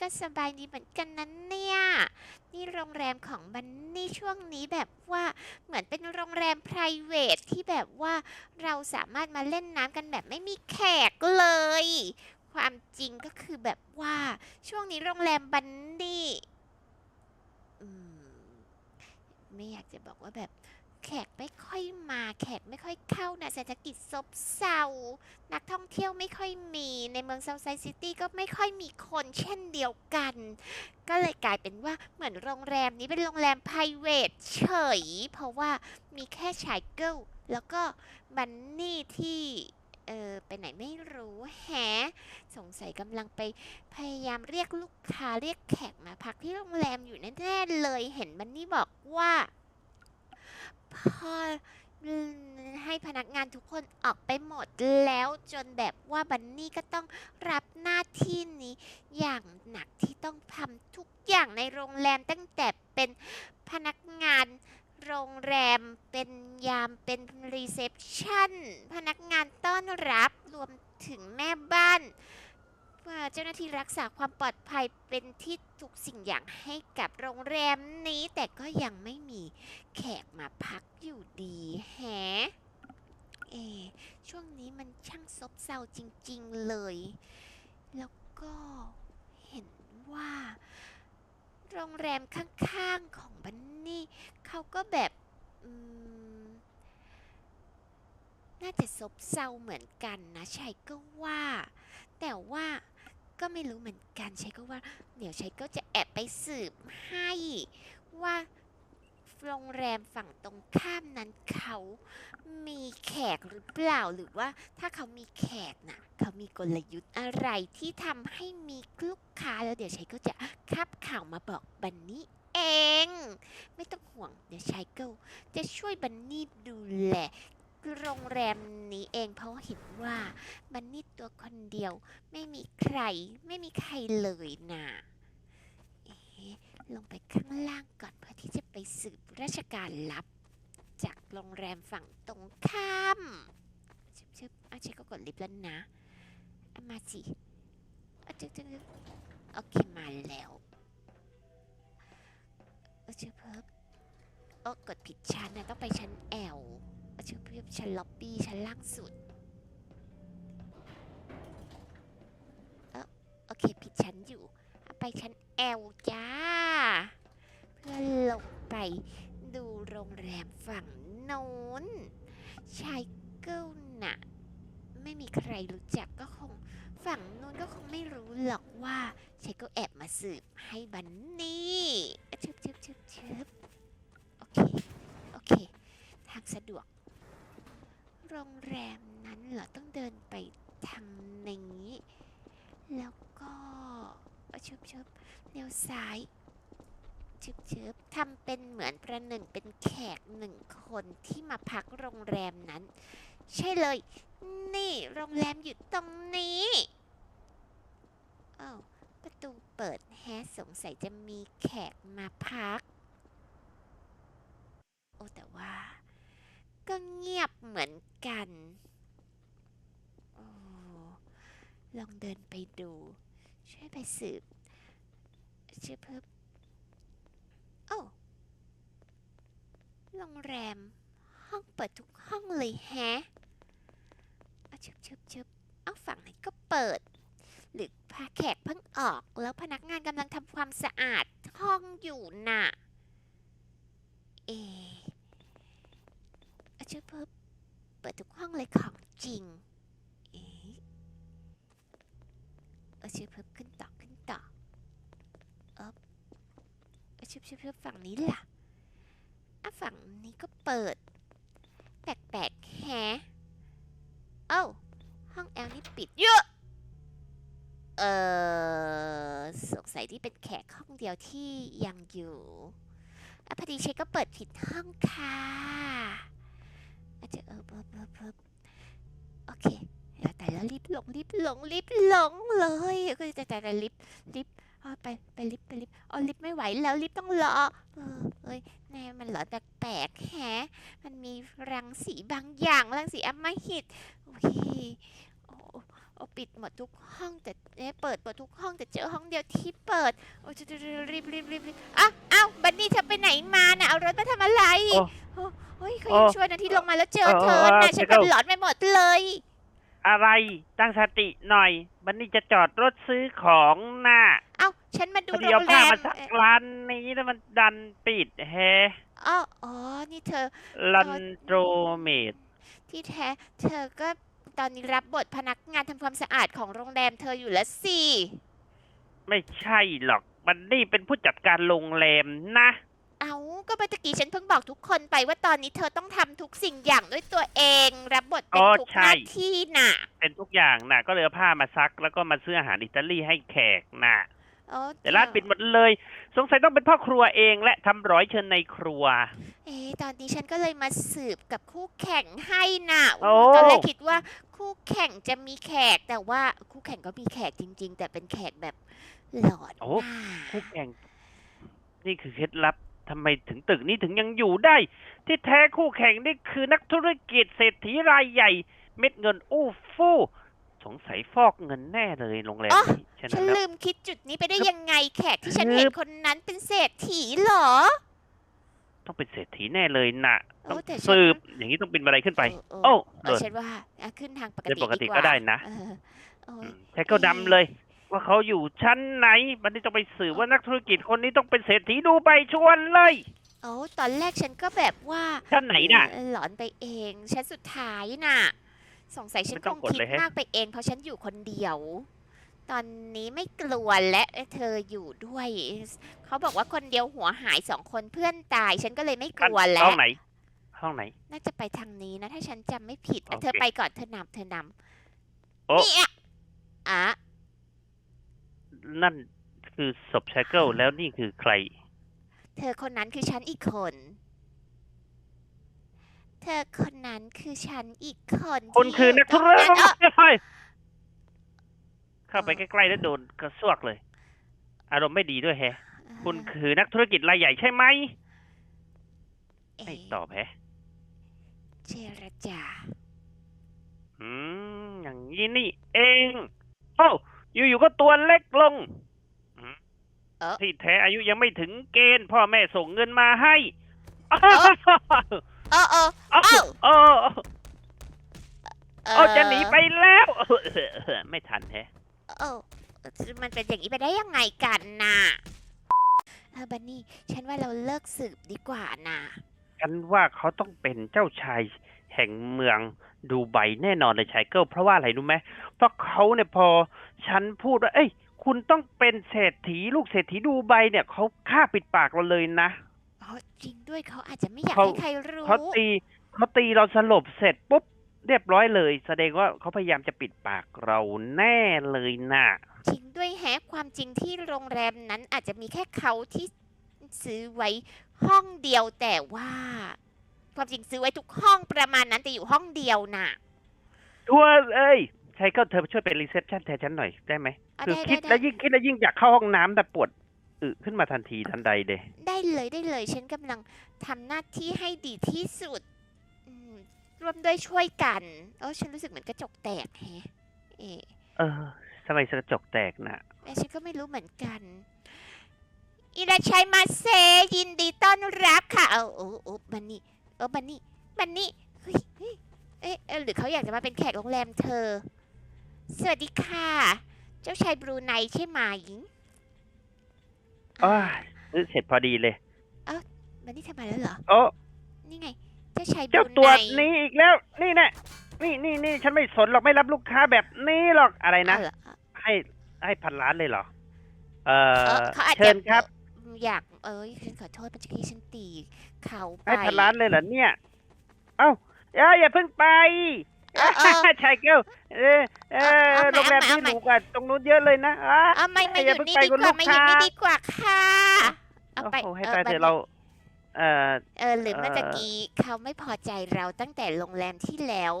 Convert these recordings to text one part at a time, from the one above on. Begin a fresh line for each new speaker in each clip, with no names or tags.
ก็สบายดีเหมือนกันนั้นเนี่ย นี่โรงแรมของบันนี่ช่วงนี้แบบว่าเหมือนเป็นโรงแรม p r i v a t ที่แบบว่าเราสามารถมาเล่นน้ำกันแบบไม่มีแขกเลย ความจริงก็คือแบบว่าช่วงนี้โรงแรมบันนี่ไม่อยากจะบอกว่าแบบ กไม่ค่อยมาแขกไม่ค่อยเข้านะเศรษฐกิจซบเซา นักท่องเที่ยวไม่ค่อยมีในเมืองเซาท์ไซซิตี้ก็ไม่ค่อยมีคนเช่นเดียวกัน ก็เลยกลายเป็นว่าเหมือนโรงแรมนี้เป็นโรงแรม p r i v a t เฉย เพราะว่ามีแค่ชายเกิลแล้วก็บันนี่ที่เออไปไหนไม่รู้แฮะสงสัยกำลังไปพยายามเรียกลูกค้าเรียกแขกมาพักที่โรงแรมอยู่แน่ๆเลยเห็นบันนี่บอกว่า พ่อให้พนักงานทุกคนออกไปหมดแล้วจนแบบว่าบันนี่ก็ต้องรับหน้าที่นี้ อย่างหนักที่ต้องทำทุกอย่างในโรงแรมตั้งแต่เป็นพนักงานโรงแรมเป็นยามเป็นรีเซพชันพนักงานต้อนรับรวมถึงแม่บ้าน เอ่อเจ้าหน้าที่รักษาความปลอดภัยเป็นที่ทุกสิ่งอย่างให้กับโรงแรมนี้ แต่ก็ยังไม่มีแขกมาพักอยู่ดีแฮะเอช่วงนี้มันช่างซบเซาจริงๆเลย แล้วก็เห็นว่า โรงแรมข้างๆของบันนี่เขาก็แบบน่าจะซบเซาเหมือนกันนะชัยก็ว่า แต่ว่า ก็ไม่รู้เหมือนกันชัยก็ว่า เดี๋ยวชัยก็จะแอบไปสืบให้ว่าโรงแรมฝั่งตรงข้ามนั้นเขามีแขกหรือเปล่าหรือว่าถ้าเขามีแขกน่ะเขามีกลยุทธ์อะไรที่ทำให้มีลูกค้าแล้วเดี๋ยวชัยก็จะคับข่าวมาบอกบันนี่เอง ไม่ต้องห่วงเดี๋ยวชัยก็จะช่วยบันนี่ดูแล โรงแรมนี้เองเพราะเห็นว่าบันนี่ตัวคนเดียวไม่มีใครไม่มีใครเลยนะเอ๊ะลงไปข้างล่างก่อนเพื่อที่จะไปสืบราชการลับ จากโรงแรมฝั่งตรงข้ามชึบชึบอาเชคก็กดลิฟต์แล้วนะเอามาสิเอาจึ๊กจึ๊กจึ๊กโอเคมาแล้วเอาชึบเพิ่มโอ้กดผิดชั้นนะต้องไปชั้นแอล เอาชึบเพิ่มชั้นล็อบบี้ชั้นล่างสุดเออโอเคผิดชั้นอยู่ ไปชั้นแอลจ้า เพื่อลงไปดูโรงแรมฝั่งโน้นชายเกิลน่ะไม่มีใครรู้จักก็คงฝั่งโน้นก็คงไม่รู้หรอกว่าชายเกิลแอบมาสืบให้บันนี่ชึบชึบชึบชึบโอเค โอเค ทางสะดวก โรงแรมนั้นเหรอต้องเดินไปทางนี้ แล้วก็ชึบชึบเลี้ยวซ้ายชึบชึบทำเป็นเหมือนประหนึ่งเป็นแขกหนึ่งคนที่มาพักโรงแรมนั้น ใช่เลย นี่โรงแรมอยู่ตรงนี้อ้าวประตูเปิดแฮสงสัยจะมีแขกมาพัก โอ้แต่ว่า ก็เงียบเหมือนกันอลองเดินไปดู ช่วยไปสืบชื่อเพิ่มโอ้โรงแรม ห้องเปิดทุกห้องเลยแฮะเชึบชึบชึบเอาฝั่งไหนก็เปิด หรือพาแขกเพิ่งออก แล้วพนักงานกำลังทำความสะอาดห้องอยู่น่ะ เอะ อาชึบเพิ่มเปิดทุกห้องเลยของจริง เอะเอาชึบเพิ่มขึ้นต่อขึ้นต่อชิบชิบชิบฝั่งนี้ล่ะอะฝั่งนี้ก็เปิด แปลกๆแฮะเอ้าห้องแอลนี่ปิดเยอะ เออสงสัยที่เป็นแขกห้องเดียวที่ยังอยู่อะพอดีเชคก็เปิดผิดห้องค่ะ อาจจะเออเพิ่มเพิ่มเพิ่มโอเคเดี๋ยวแต่แล้วรีบลงรีบลงรีบลงเลยก็จะแต่แต่ลิฟต์ลิฟต์อ๋อไปไปลิฟต์ไปลิฟต์อ๋อลิฟต์ไม่ไหวแล้วลิฟต์ต้องรอเออเอ้ยแน่มันหรอแปลกๆแฮะมันมีรังสีบางอย่างรังสีอมหิตโอเคโอ้โอ้อ้ปิดหมดทุกห้องแต่เอ๊ะเปิดหมดทุกห้องแต่เจอห้องเดียวที่เปิดโอ้ยรีบรีบรีบรีบอะเอ้าบันนี่เธอไปไหนมาน่ะเอารถมาทำอะไร
โอ้
โอ้เฮ้ยเขา
โอ้
ยังช่วยนะที่ลงมาแล้วเจอ
เออ
เธอ
เออ
น่ะฉัน
เดี๋
เป็
ยว
นหลอนไปหมดเลย
อะไรตั้งสติหน่อยบันนี่จะจอดรถซื้อของน่ะ
เอ้าฉันมาดู
พอดี
โร
เอา
งแร
ผ้ามมาซัก
เอ่อ
ร้านนี้แล้วมันดันปิดแฮ
อ๋ออ๋อนี่เธอ
ลันโดรเมด
ที่แท้ เธอก็ตอนนี้รับบทพนักงานทำความสะอาดของโรงแรมเธออยู่แล้วสิ
ไม่ใช่หรอกบันนี่เป็นผู้จัดการโรงแรมนะ
เอาก็เมื่อตะกี้ฉันเพิ่งบอกทุกคนไปว่าตอนนี้เธอต้องทำทุกสิ่งอย่างด้วยตัวเอง รับบทเป็น
อ๋อ
ทุกห
ใช่
น้าที่น่ะ
เป็นทุกอย่างน่ะก็เลยเอาผ้ามาซัก แล้วก็มาซื้ออาหารอิตาลีให้แขกน่ะ
โอ้
แต่ร้านปิดหมดเลย สงสัยต้องเป็นพ่อครัวเองและทำร้อยเชิญในครัว
เอ๊ะตอนนี้ฉันก็เลยมาสืบกับคู่แข่งให้น่ะ
โอ้
ตอนแรกคิดว่าคู่แข่งจะมีแขก แต่ว่าคู่แข่งก็มีแขกจริง ๆ แต่เป็นแขกแบบหลอด
โอ้
มาก
คู่แข่ง นี่คือเคล็ดลับ ทำไมถึงตึกนี้ถึงยังอยู่ได้ ที่แท้คู่แข่งนี่คือนักธุรกิจเศรษฐีรายใหญ่ เม็ดเงินอู้ฟู่สงสัยฟอกเงินแน่เลยโรงแรมนี้ฉะ
ฉั
นั้นนแล้ว
ลืมคิดจุดนี้ไปได้ยังไงแขกที่ฉัน
ฮึบ
เห็นคนนั้นเป็นเศรษฐีเหรอ
ต้องเป็นเศรษฐีแน่เลยน่ะ
โอ้
ต้อง
แต่ฉัน
สืบ อย่างนี้ต้องเป็นอะไรขึ้นไป
เออ
โอ้
เอ
เดิ
อนฉันว่าอะขึ้นทางปก
เดิน
ติ
ปกติ
ดีว่า
ก็ได้นะ
เออโอ้ย
ใช้ก็ดำเลย ว่าเขาอยู่ชั้นไหน มันนี่ต้องไปสืบว่านักธุรกิจคนนี้ต้องเป็นเศรษฐีดูใบชวนเลย
โอ้ตอนแรกฉันก็แบบว่า
ชั้นไหนน่ะ
เออหลอนไปเองฉันสุดท้ายน่ะ สงสัยฉัน
ไม่
ค
ต้อง
ง
กด
คิด
เลยแฮะ
มากไปเองเพราะฉันอยู่คนเดียว ตอนนี้ไม่กลัวและเธออยู่ด้วย เขาบอกว่าคนเดียวหัวหายสองคนเพื่อนตาย ฉันก็เลยไม่กลัว
ห้
แล้
อ
ว
งไหน ห้องไหน
น่าจะไปทางนี้นะ ถ้าฉันจำไม่ผิดอะ
โอเค
เธอไปก่อนเธอนำเธอน
โอ้ำ
นี่อะอะ
นั่นคือศพชายเกิลแล้วนี่คือใคร
เธอคนนั้นคือฉันอีกคน เธอคนนั้นคือฉันอีกคน
คน
ที่
คือนักธุร
ยู่ตง
กิจ
เอ้อ
เข้าไปใกล้ๆแล้วโดนกระซวกเลย อารมณ์ไม่ดีด้วยแฮะ คุณคือนักธุรกิจรายใหญ่ใช่ไหม
เอ๊ะ
ไม่ตอบแฮะ
เจรจา
อืม อย่างนี้นี่เอง โอ้ อยู่ๆก็ตัวเล็กลงอืม
เออ
ที่แท้อายุยังไม่ถึงเกณฑ์พ่อแม่ส่งเงินมาให้
เออเออ
เอา
เอ้า
เอา
เอ
เอาจะหนีไปแล้ว ไม่ทันแฮะ
เออมันเป็นอย่างนี้ไปได้ยังไงกันน่ะเออบันนี่ ฉันว่าเราเลิกสืบดีกว่าน่ะ
ฉันว่าเขาต้องเป็นเจ้าชายแห่งเมือง ดูไบแน่นอนเลยชายเกิลเพราะว่าอะไรรู้ไหมเพราะเขาเนี่ยพอฉันพูดว่า เอ้ย คุณต้องเป็นเศรษฐีลูกเศรษฐีดูไบเนี่ยเขาฆ่าปิดปากเราเลยนะ
อ๋อจริงด้วยเขาอาจจะไม่อยาก
เขา
ให้ใครรู้
เขาตีเขาตีเราสลบเสร็จปุ๊บเรียบร้อยเลย แสดงว่าเขาพยายามจะปิดปากเราแน่เลยนะ
จริงด้วยแฮะความจริงที่โรงแรมนั้นอาจจะมีแค่เขาที่ซื้อไว้ห้องเดียวแต่ว่า ความจริงซื้อไว้ทุกห้องประมาณนั้นแต่อยู่ห้องเดียวน่ะ
ทัวร์เอ้ยชายเกิลเธอช่วยเป็นรีเซพชันแทนฉันหน่อยได้ไหม
อะ
คือ
ได้
คิด
ได้
แล้วยิ่งคิดแล้วยิ่งอยากเข้าห้องน้ำแต่ปวดอึขึ้นมาทันทีทันใดเดะ
ได้เลยได้เลย ฉันกำลังทำหน้าที่ให้ดีที่สุดอืมร่วมด้วยช่วยกันเออฉันรู้สึกเหมือนกระจกแตกแฮะเอะ
เออทำไมกระจกแตกน่ะ
แม่ฉันก็ไม่รู้เหมือนกันอิราชัยมาเซยินดีต้อนรับค่ะ เอาโอ้โอ้บันนี่ เออบันนี่บันนี่เฮ้ยเฮ้ยเอ๊ะเอ๊ะหรือเขาอยากจะมาเป็นแขกโรงแรมเธอ สวัสดีค่ะ เจ้าชายบรูไนใช่ไหม
อ้าวซื้อเสร็จพอดีเลย
บันนี่ทำไมาแล้วเหรอ
โอ้
นี่ไง เจ้าชายบ
เจ้า
รู
ตัว
ไน
นี้อีกแล้ว นี่แน่นี่นี่นี่ฉันไม่สนหรอกไม่รับลูกค้าแบบนี้หรอกอะไรนะ
เอาเหรอ
ให้ให้พันล้านเลยเหรอ เอ
เอ
อ
อเขาอาจ
เชิ
จะ
ญครับ
เอ่ออยากเอ้ยฉันขอโทษเมื่อกี้ฉันตีเขาไป
ให้พันล้านเลยเหรอเนี่ย เอ้าเอ้ยอย่าเพิ่งไป
เออเออ
ชายเกลเออเออ
เอาใหม่
โรงแรม
เอาใหม่
ที่หรูกว่าตรงนู้นเยอะเลยนะอะ
เอาไม่ไม่อ
อย่า
ยู่
เพิ่ง
นี่
ไป
ดี
คุณ
กว่า
ลูก
ไม่อยู่
ค้า
นี่ดีกว่าค่ะเอา
โอ้
ไป
โหให้
ออ
ตาย
บั
เถ
น
อะเรา เออ
เออหรือเมื่อ
เอ่อ
ตะกี้เขาไม่พอใจเราตั้งแต่โรงแรมที่แล้ว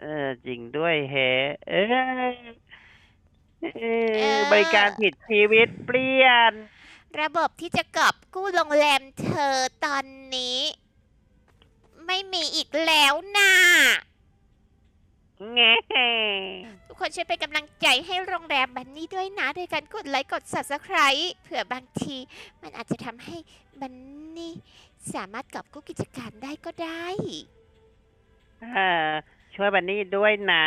เออจริงด้วยแฮะเออ เอ
เอ
อ
อ
บริการผิดชีวิตเปลี่ยน
ระบบที่จะกอบกู้โรงแรมเธอตอนนี้ ไม่มีอีกแล้วนะ
แง่
ทุกคนช่วยเป็นกำลังใจให้โรงแรมบันนี่ด้วยนะโดยการกดไลค์กด subscribe เผื่อบางที มันอาจจะทำให้บันนี่สามารถกอบกู้กิจการได้ก็ได้
เออช่วยบันนี่ด้วยนะ